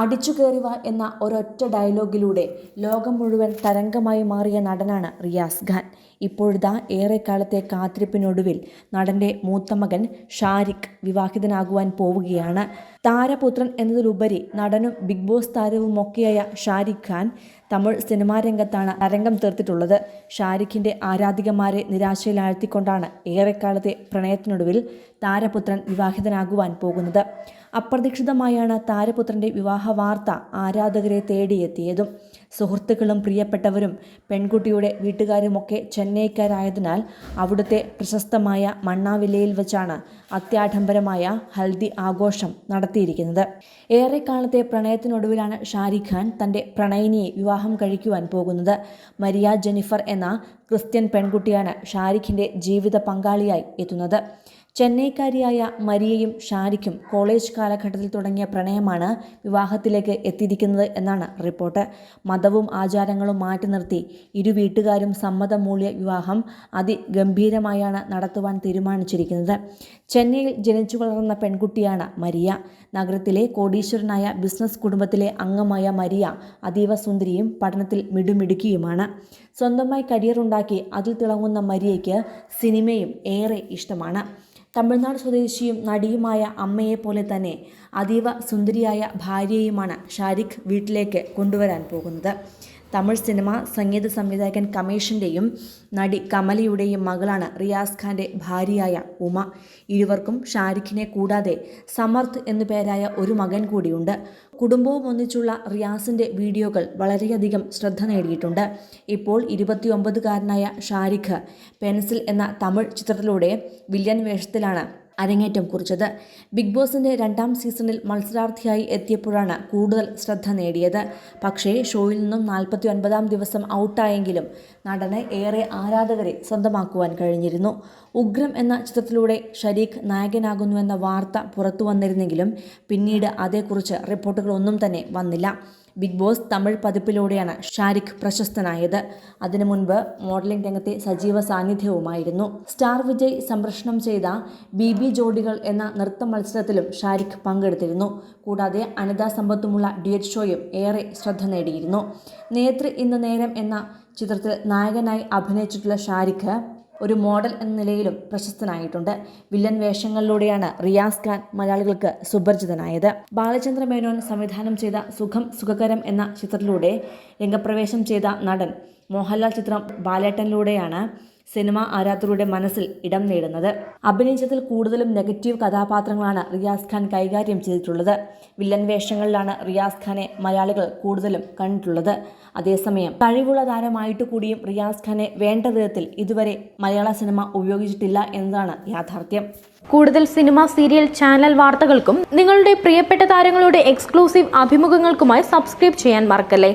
അടിച്ചു കയറിവ എന്ന ഒരൊറ്റ ഡയലോഗിലൂടെ ലോകം മുഴുവൻ തരംഗമായി മാറിയ നടനാണ് റിയാസ് ഖാൻ. ഇപ്പോഴിതാ ഏറെക്കാലത്തെ കാത്തിരിപ്പിനൊടുവിൽ നടന്റെ മൂത്ത മകൻ ഷാരിഖ് വിവാഹിതനാകുവാൻ പോവുകയാണ്. താരപുത്രൻ എന്നതിലുപരി നടനും ബിഗ് ബോസ് താരവുമൊക്കെയായ ഷാരിഖ് ഖാൻ തമിഴ് സിനിമാ രംഗത്താണ് തരംഗം തീർത്തിട്ടുള്ളത്. ഷാരിഖിന്റെ ആരാധികമാരെ നിരാശയിലാഴ്ത്തിക്കൊണ്ടാണ് ഏറെക്കാലത്തെ പ്രണയത്തിനൊടുവിൽ താരപുത്രൻ വിവാഹിതനാകുവാൻ പോകുന്നത്. അപ്രതീക്ഷിതമായാണ് താരപുത്രന്റെ വിവാഹ വാർത്ത ആരാധകരെ തേടിയെത്തിയതും. സുഹൃത്തുക്കളും പ്രിയപ്പെട്ടവരും പെൺകുട്ടിയുടെ വീട്ടുകാരുമൊക്കെ ചെന്നൈക്കാരായതിനാൽ അവിടുത്തെ പ്രശസ്തമായ മണ്ണാവില്ലയിൽ വെച്ചാണ് അത്യാഡംബരമായ ഹൽദി ആഘോഷം നടത്തിയിരിക്കുന്നത്. ഏറെക്കാലത്തെ പ്രണയത്തിനൊടുവിലാണ് ഷാരിഖ് ഖാൻ തന്റെ പ്രണയിനിയെ വിവാഹം കഴിക്കുവാൻ പോകുന്നത്. മരിയ ജെനിഫർ എന്ന ക്രിസ്ത്യൻ പെൺകുട്ടിയാണ് ഷാരിഖിന്റെ ജീവിത പങ്കാളിയായി എത്തുന്നത്. ചെന്നൈക്കാരിയായ മരിയയും ഷാരിക്കും കോളേജ് കാലഘട്ടത്തിൽ തുടങ്ങിയ പ്രണയമാണ് വിവാഹത്തിലേക്ക് എത്തിയിരിക്കുന്നത് എന്നാണ് റിപ്പോർട്ട്. മതവും ആചാരങ്ങളും മാറ്റി നിർത്തി ഇരു വീട്ടുകാരും സമ്മതം മൂളിയ വിവാഹം അതിഗംഭീരമായാണ് നടത്തുവാൻ തീരുമാനിച്ചിരിക്കുന്നത്. ചെന്നൈയിൽ ജനിച്ചു വളർന്ന പെൺകുട്ടിയാണ് മരിയ. നഗരത്തിലെ കോടീശ്വരനായ ബിസിനസ് കുടുംബത്തിലെ അംഗമായ മരിയ അതീവ സുന്ദരിയും പഠനത്തിൽ മിടുമിടുക്കിയുമാണ്. സ്വന്തമായി കരിയർ ഉണ്ടാക്കി അതിൽ തിളങ്ങുന്ന മരിയയ്ക്ക് സിനിമയും ഏറെ ഇഷ്ടമാണ്. തമിഴ്നാട് സ്വദേശിയും നടിയുമായ അമ്മയെപ്പോലെ തന്നെ അതീവ സുന്ദരിയായ ഭാര്യയുമാണ് ഷാരിഖ് വീട്ടിലേക്ക് കൊണ്ടുവരാൻ പോകുന്നത്. തമിഴ് സിനിമ സംഗീത സംവിധായകൻ കമേഷിന്റെയും നടി കമലയുടെയും മകളാണ് റിയാസ് ഖാന്റെ ഭാര്യയായ ഉമ. ഇരുവർക്കും ഷാരിഖിനെ കൂടാതെ സമർത്ഥ് എന്നു പേരായ ഒരു മകൻ കൂടിയുണ്ട്. കുടുംബവും ഒന്നിച്ചുള്ള റിയാസിന്റെ വീഡിയോകൾ വളരെയധികം ശ്രദ്ധ നേടിയിട്ടുണ്ട്. ഇപ്പോൾ ഇരുപത്തിയൊമ്പതുകാരനായ ഷാരിഖ് പെൻസിൽ എന്ന തമിഴ് ചിത്രത്തിലൂടെ വില്ലൻ വേഷത്തിലാണ് അരങ്ങേറ്റം കുറിച്ചത്. ബിഗ് ബോസിന്റെ രണ്ടാം സീസണിൽ മത്സരാർത്ഥിയായി എത്തിയപ്പോഴാണ് കൂടുതൽ ശ്രദ്ധ നേടിയത്. പക്ഷേ ഷോയിൽ നിന്നും നാൽപ്പത്തി ഒൻപതാം ദിവസം ഔട്ടായെങ്കിലും നടന് ഏറെ ആരാധകരെ സ്വന്തമാക്കുവാൻ കഴിഞ്ഞിരുന്നു. ഉഗ്രം എന്ന ചിത്രത്തിലൂടെ ഷരീഖ് നായകനാകുന്നുവെന്ന വാർത്ത പുറത്തു വന്നിരുന്നെങ്കിലും പിന്നീട് അതേക്കുറിച്ച് റിപ്പോർട്ടുകളൊന്നും തന്നെ വന്നില്ല. ബിഗ് ബോസ് തമിഴ് പതിപ്പിലൂടെയാണ് ഷാരിഖ് പ്രശസ്തനായത്. അതിനു മുൻപ് മോഡലിംഗ് രംഗത്തെ സജീവ സാന്നിധ്യവുമായിരുന്നു. സ്റ്റാർ വിജയ് സംപ്രഷണം ചെയ്ത ബി ബി ജോഡികൾ എന്ന നൃത്ത മത്സരത്തിലും ഷാരിഖ് പങ്കെടുത്തിരുന്നു. കൂടാതെ അനിതാ സമ്പത്തുമുള്ള ഡിയറ്റ് ഷോയും ഏറെ ശ്രദ്ധ നേടിയിരുന്നു. നേത്രി ഇന്ന് നേരം എന്ന ചിത്രത്തിൽ നായകനായി അഭിനയിച്ചിട്ടുള്ള ഷാരിഖ് ഒരു മോഡൽ എന്ന നിലയിലും പ്രശസ്തനായിട്ടുണ്ട്. വില്ലൻ വേഷങ്ങളിലൂടെയാണ് റിയാസ് ഖാൻ മലയാളികൾക്ക് സുപരിചിതനായത്. ബാലചന്ദ്ര മേനോൻ സംവിധാനം ചെയ്ത സുഖം സുഖകരം എന്ന ചിത്രത്തിലൂടെ രംഗപ്രവേശം ചെയ്ത നടൻ മോഹൻലാൽ ചിത്രം ബാലേട്ടനിലൂടെയാണ് സിനിമ ആരാധകരുടെ മനസ്സിൽ ഇടം നേടുന്നത്. അഭിനയിച്ചതിൽ കൂടുതലും നെഗറ്റീവ് കഥാപാത്രങ്ങളാണ് റിയാസ് ഖാൻ കൈകാര്യം ചെയ്തിട്ടുള്ളത്. വില്ലൻ വേഷങ്ങളിലാണ് റിയാസ് ഖാനെ മലയാളികൾ കൂടുതലും കണ്ടിട്ടുള്ളത്. അതേസമയം കഴിവുള്ള താരമായിട്ട് കൂടിയും റിയാസ് ഖാനെ വേണ്ട വിധത്തിൽ ഇതുവരെ മലയാള സിനിമ ഉപയോഗിച്ചിട്ടില്ല എന്നതാണ് യാഥാർത്ഥ്യം. കൂടുതൽ സിനിമ സീരിയൽ ചാനൽ വാർത്തകൾക്കും നിങ്ങളുടെ പ്രിയപ്പെട്ട താരങ്ങളുടെ എക്സ്ക്ലൂസീവ് അഭിമുഖങ്ങൾക്കുമായി സബ്സ്ക്രൈബ് ചെയ്യാൻ മറക്കല്ലേ?